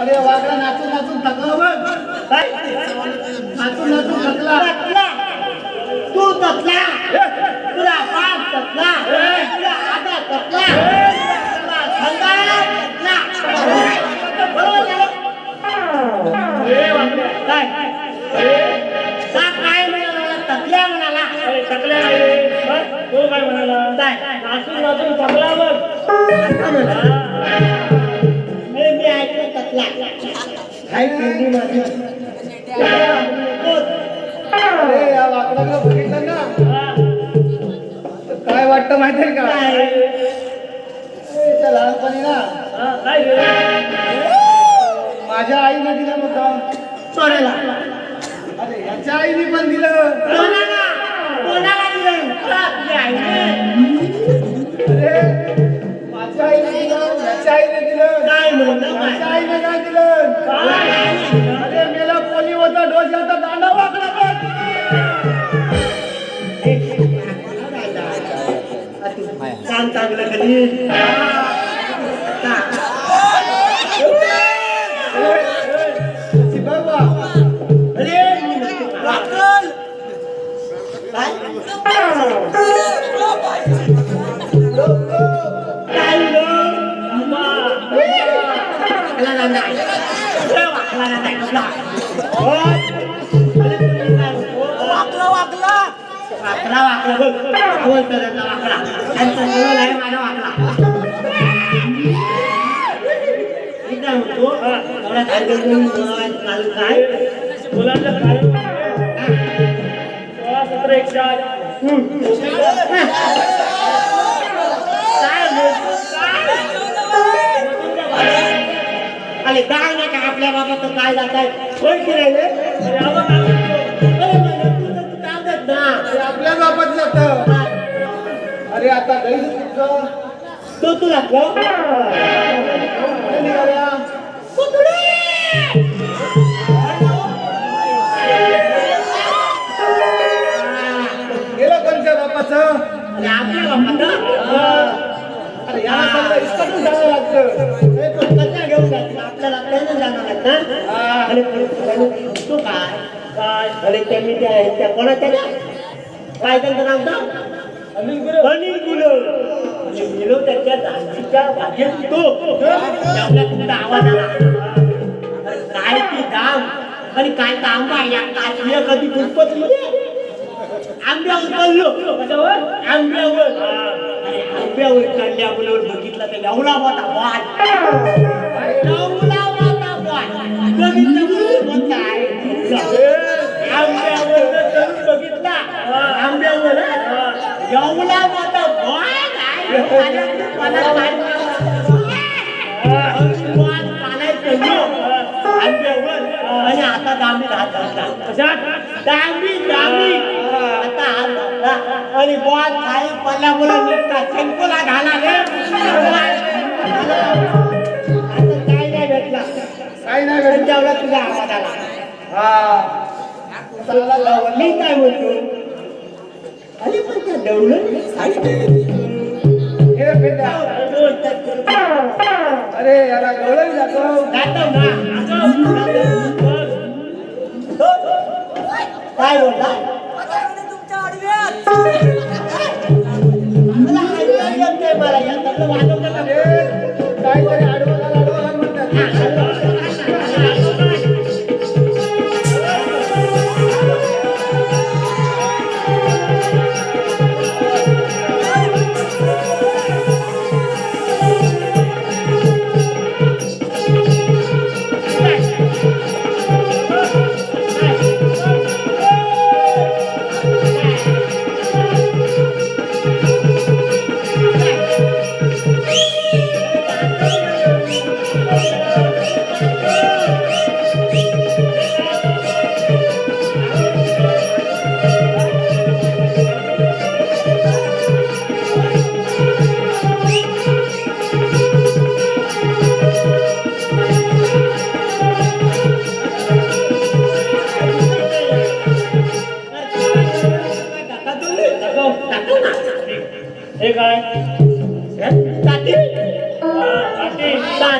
अरे वाकडा नाचून नाचून थकला बघ. काय? नाचून नाचून थकला. तू तसला तुला तसला तुला आता तसला तुला खंडाळा तसला बरोबर झालं? ए, वाकडा. काय का काय म्हणाला तसल्या म्हणाला. बस, तो काय म्हणाला? काय? नाचून नाचून थकला बघ. मी ऐकलं तसला काय पेंडी माझी अरे या वाकडाला बघितलं ना हा. तर काय वाटतं माहितीये का? काय याच्या लहानपणी ना. हा? माझ्या आईने दिलं नव्हतं चोराला अरे याच्या आईने पण दिलं. अरे मेला पोलिओचा डोस घ्यायचा दांडा वाकडा काम चांगलं कधी अरे मी नसतो का? काय काय गं? वाकला ना नाही. वाकला काय वाकला वाकला बोलतो त्याचा आहे माझा म्हणतो एवढा कार्यक्रम चालू काय कारण सोळा सतरा एकशे आठ अरे काय नाही का आपल्या बाबाचं काय जात आहे? कोण फिरायले तू ना. आपल्या बापात जात. अरे आता तुझं. तो तुला गं? कुठे निघाल्या गेलं कोणत्या बापाचं? अरे आपल्या बाबाचं अरे याला सगळं इस्कटून जावं लागतं. अरे तो काय काय? अरे त्यांनी त्या त्या कोणाच्या काय त्यांचं नाव अनिल त्याच्या दांडीच्या तो आपल्या तुमचा आवाज आला काय ती दाम आणि काय तांबा या काय कधी पुष्पत मध्ये आंब्यावर चढलो आंब्यावर अरे आंब्यावर चढल्याबरोबर बघितलं तर एवढा मोठा वाट आणि आता दामी दामी दामी आता हात आणि बॉल खाली पडल्यामुळे शंकुला घाला काही नाही भेटत त्यांच्यावर तुझा आवाज आला हा चांगला मी काय म्हणतो? अरे पण त्या डवलं हे अरे याला गवळण जातो. जातो ना. काय बोलला? मला ऐकायला मला यांच्यातलं वाजवतं का? काहीतरी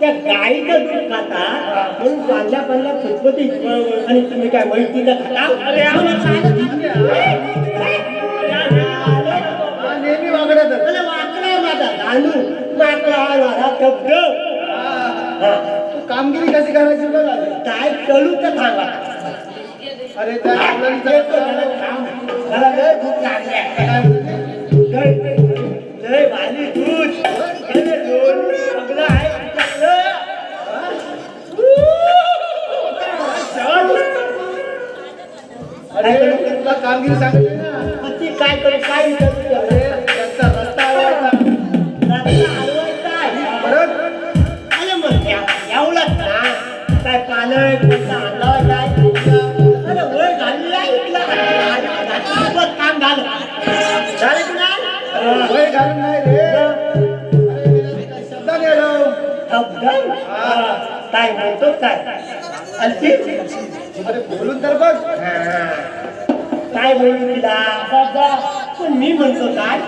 त्या गायीचं दूध खाता म्हणून पांढऱ्या पांढऱ्या फुटपती आणि तुम्ही काय वैतीला खाता? नेहमी वागडत वाकडा माझा कामगिरी कशी करायची काय चलू तर थांबा अरे काम. अरे तुला कामगिरी काय करे काय तर बघ. काय म्हणून तिला? पण मी म्हणतो काय?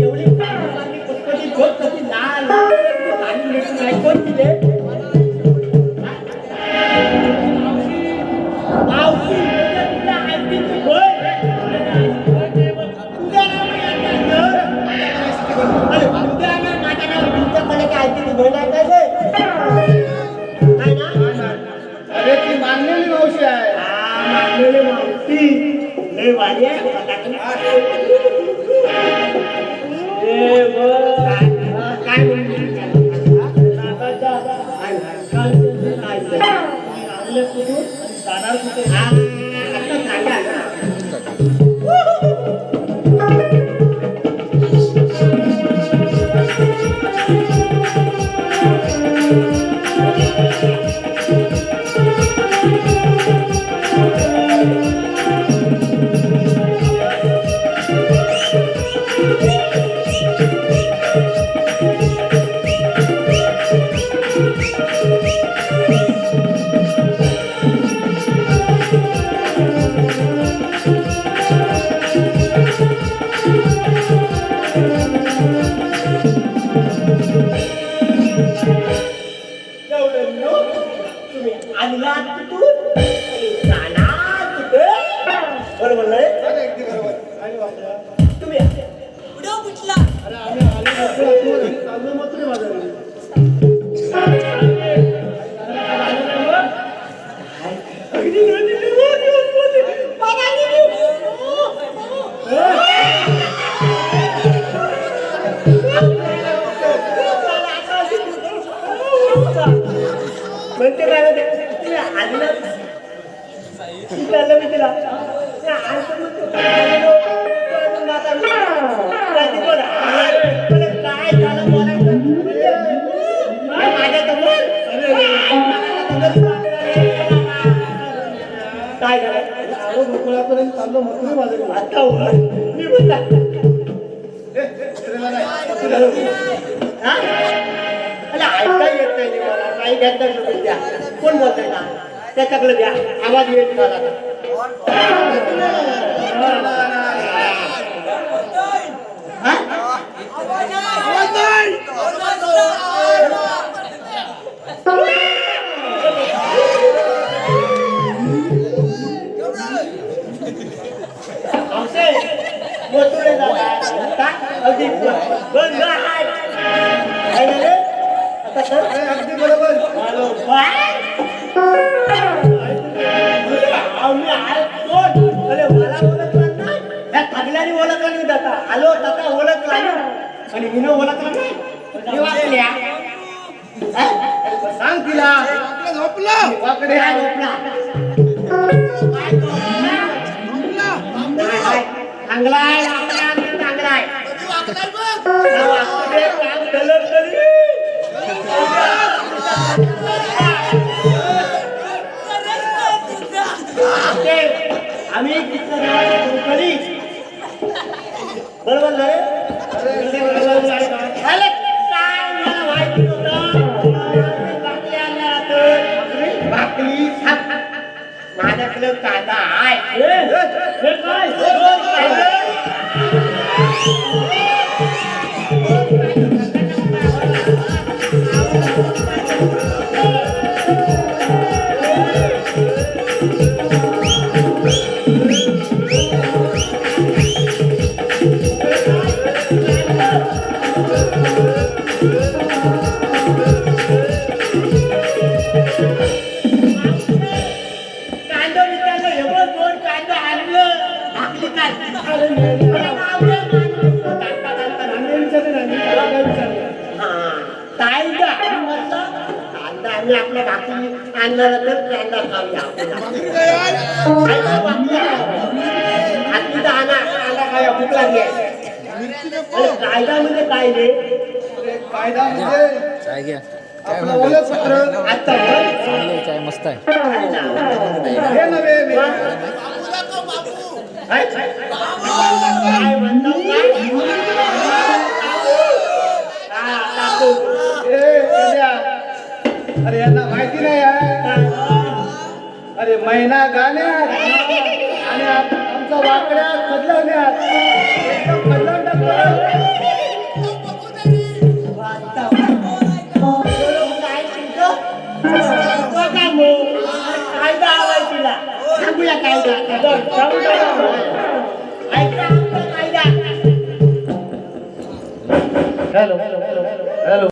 एवढी पटपटी झोप कधी लाल आणि कोण दिले? अरे चाललो मथुरे बाजारी आता वर. मी म्हणला ए, मथुरेला नाही हा? अरे ऐका येत नाही मला काही घ्यायचं नसेल द्या. कोण बोलतंय ना त्याच्याकडे द्या. आवाज येत मला हा? का? अगदी बंद आहे काय झालं? आता अगदी बरोबर हॅलो आम्ही आहे कोण अरे मला ओळखलं नाही या थगल्याने ओळखलं नाही दादा आलो दादा ओळखला नाही आणि हिनं ओळखलं नाही वाचल्या हा? सांग तिला वाकडे झोपला चांगला आहे आपल्या अंगात चांगला आहे हा, वाकडे काम केलं तरी ते आम्ही तिथं बरोबर ना रे? अरे काय आपल्या भाकरी आणला तर कांदा खाऊया. आपण. कांदा भूक लागली आहे. कायदा म्हणजे काय रे कायदा म्हणजे चाय घ्या आपलं ओळखपत्र आता बघ. चांगलं चाय मस्त आहे हे नव्हे मी काय? काय म्हणतो काय? हा, टाकू. ए, कन्या. अरे यांना माहिती नाही आहे अरे महिना गाण्यात आणि आप- आमचा वाकड्या खदलवण्यात एकदम आपला कायदा ऐका आपला कायदा हॅलो. हॅलो.